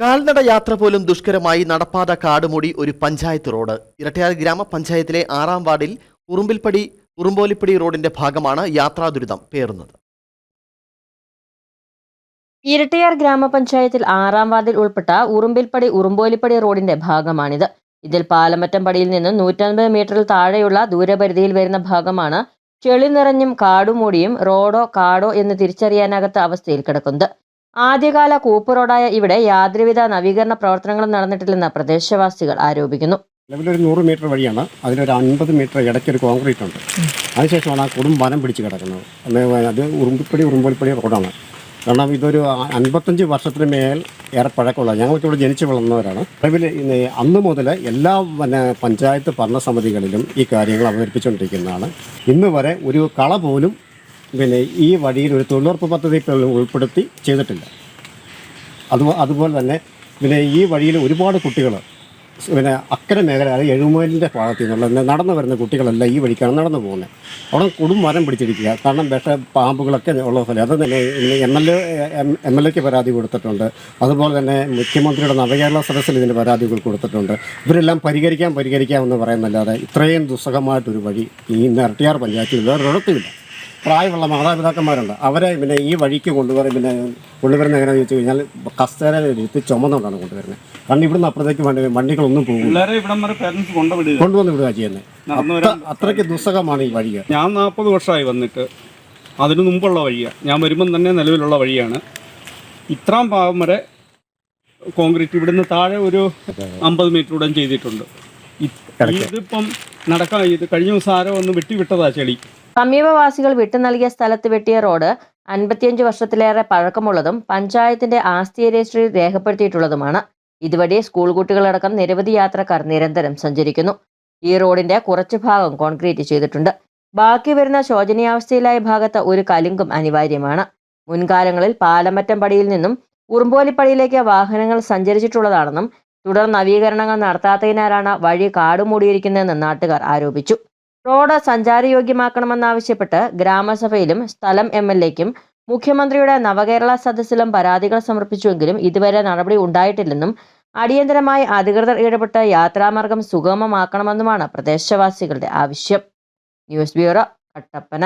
കാൽനട യാത്ര പോലും ദുഷ്കരമായി നടപ്പാത കാടുമൂടി ഒരു പഞ്ചായത്ത് റോഡ്. ഇരട്ടയാർ ഗ്രാമപഞ്ചായത്തിലെ ആറാം വാർഡിൽ ഉറുമ്പിൽപ്പടി ഉറുമ്പോലിപ്പടി റോഡിന്റെ ഭാഗമാണ് യാത്രാ ദുരിതം പേറുന്നത്. ഇരട്ടയാർ ഗ്രാമപഞ്ചായത്തിൽ ആറാം വാർഡിൽ ഉൾപ്പെട്ട ഉറുമ്പിൽപ്പടി ഉറുമ്പോലിപ്പടി റോഡിന്റെ ഭാഗമാണിത്. ഇതിൽ പാലമറ്റം പടിയിൽ നിന്നും നൂറ്റൻപത് മീറ്ററിൽ താഴെയുള്ള ദൂരപരിധിയിൽ വരുന്ന ഭാഗമാണ് ചെളി നിറഞ്ഞും കാടുമൂടിയും റോഡോ കാടോ എന്ന് തിരിച്ചറിയാനാകാത്ത അവസ്ഥയിൽ കിടക്കുന്നത്. ആദ്യകാല കൂപ്പ് റോഡായ ഇവിടെ യാതൊരുവിധ നവീകരണ പ്രവർത്തനങ്ങളും നടന്നിട്ടില്ലെന്ന് പ്രദേശവാസികൾ ആരോപിക്കുന്നു. നിലവിലൊരു നൂറ് മീറ്റർ വഴിയാണ്. അതിലൊരു അൻപത് മീറ്റർ ഇടയ്ക്ക് ഒരു കോൺക്രീറ്റ് ഉണ്ട്. അതിനുശേഷമാണ് ആ കൊടും വനം പിടിച്ച് കിടക്കുന്നത്. അത് ഉറുമ്പിപ്പടി ഉറുമ്പോലിപ്പടി റോഡാണ്. കാരണം ഇതൊരു അൻപത്തഞ്ച് വർഷത്തിന് മേൽ ഏറെ പഴക്കമുള്ള ഞങ്ങൾക്ക് ഇവിടെ ജനിച്ചു വളർന്നവരാണ്. നിലവിൽ അന്ന് മുതൽ എല്ലാ പിന്നെ പഞ്ചായത്ത് ഭരണസമിതികളിലും ഈ കാര്യങ്ങൾ അവതരിപ്പിച്ചുകൊണ്ടിരിക്കുന്നതാണ്. ഇന്ന് വരെ ഒരു കള പോലും പിന്നെ ഈ വഴിയിൽ ഒരു തൊഴിലുറപ്പ് പദ്ധതി ഉൾപ്പെടുത്തി ചെയ്തിട്ടില്ല. അത് അതുപോലെ തന്നെ പിന്നെ ഈ വഴിയിൽ ഒരുപാട് കുട്ടികൾ പിന്നെ അക്കരെ മേഖല എഴുമലിന്റെ ഭാഗത്തു നിന്നുള്ള നടന്നു വരുന്ന കുട്ടികളല്ല ഈ വഴിക്കാണ് നടന്നു പോകുന്നത്. അവിടെ കൊടും മരം പിടിച്ചിരിക്കുക. കാരണം വിഷ പാമ്പുകളൊക്കെ ഉള്ള സ്ഥലം. അത് തന്നെ M L A M L എക്ക് പരാതി കൊടുത്തിട്ടുണ്ട്. അതുപോലെ തന്നെ മുഖ്യമന്ത്രിയുടെ നവകേരള സദസ്സിൽ ഇതിന് പരാതികൾ കൊടുത്തിട്ടുണ്ട്. ഇവരെല്ലാം പരിഹരിക്കാം പരിഹരിക്കാം എന്ന് പറയുന്നല്ലാതെ ഇത്രയും ദുസ്സഹമായിട്ടൊരു വഴി ഈ ഇരട്ടിയാർ പഞ്ചായത്തിൽ വേറൊരിടത്തുമില്ല. പ്രായമുള്ള മാതാപിതാക്കന്മാരുണ്ട്. അവരെ പിന്നെ ഈ വഴിക്ക് കൊണ്ടുവരും പിന്നെ കൊണ്ടുവരുന്ന എങ്ങനെയാണെന്ന് വെച്ച് കഴിഞ്ഞാൽ കസേര എടുത്ത് ചുമന്നുകൊണ്ടാണ് കൊണ്ടുവരുന്നത്. കാരണം ഇവിടുന്ന് അപ്പുറത്തേക്ക് വണ്ടി വണ്ടികളൊന്നും പോകും കൊണ്ടുവന്ന് വിടുക ചെയ്യുന്നത് അത്രയ്ക്ക് ദുസ്സഹമാണ് ഈ വഴി ഞാൻ നാൽപ്പത് വർഷമായി വന്നിട്ട് അതിനു മുമ്പുള്ള വഴിയാണ് ഞാൻ വരുമ്പം തന്നെ നിലവിലുള്ള വഴിയാണ്. ഇത്രാം ഭാഗം വരെ കോൺക്രീറ്റ് ഇവിടുന്ന് താഴെ ഒരു അമ്പത് മീറ്റർ ഉടൻ ചെയ്തിട്ടുണ്ട്. ഇതിപ്പം നടക്കാൻ ഇത് കഴിഞ്ഞ ദിവസം ആരോ ഒന്ന് വെട്ടിവിട്ടതാ ചെളി. സമീപവാസികൾ വിട്ടു നൽകിയ സ്ഥലത്ത് വെട്ടിയ റോഡ് അൻപത്തിയഞ്ച് വർഷത്തിലേറെ പഴക്കമുള്ളതും പഞ്ചായത്തിന്റെ ആസ്തി രജിസ്ട്രിയിൽ രേഖപ്പെടുത്തിയിട്ടുള്ളതുമാണ്. ഇതുവഴി സ്കൂൾ കുട്ടികളടക്കം നിരവധി യാത്രക്കാർ നിരന്തരം സഞ്ചരിക്കുന്നു. ഈ റോഡിന്റെ കുറച്ചു ഭാഗം കോൺക്രീറ്റ് ചെയ്തിട്ടുണ്ട്. ബാക്കി വരുന്ന ശോചനീയാവസ്ഥയിലായ ഭാഗത്ത് ഒരു കലുങ്കും അനിവാര്യമാണ്. മുൻകാലങ്ങളിൽ പാലമറ്റം പടിയിൽ നിന്നും ഉറുമ്പോലിപ്പടിയിലേക്ക് വാഹനങ്ങൾ സഞ്ചരിച്ചിട്ടുള്ളതാണെന്നും തുടർ നവീകരണങ്ങൾ നടത്താത്തതിനാലാണ് വഴി കാടുമൂടിയിരിക്കുന്നതെന്ന് നാട്ടുകാർ ആരോപിച്ചു. റോഡ് സഞ്ചാരയോഗ്യമാക്കണമെന്നാവശ്യപ്പെട്ട് ഗ്രാമസഭയിലും സ്ഥലം എം എൽ എക്കും മുഖ്യമന്ത്രിയുടെ നവകേരള സദസ്സിലും പരാതികൾ സമർപ്പിച്ചുവെങ്കിലും ഇതുവരെ നടപടി ഉണ്ടായിട്ടില്ലെന്നും അടിയന്തരമായി അധികൃതർ ഇടപെട്ട് യാത്രാമാർഗം സുഗമമാക്കണമെന്നുമാണ് പ്രദേശവാസികളുടെ ആവശ്യം. News bureau Kattappana.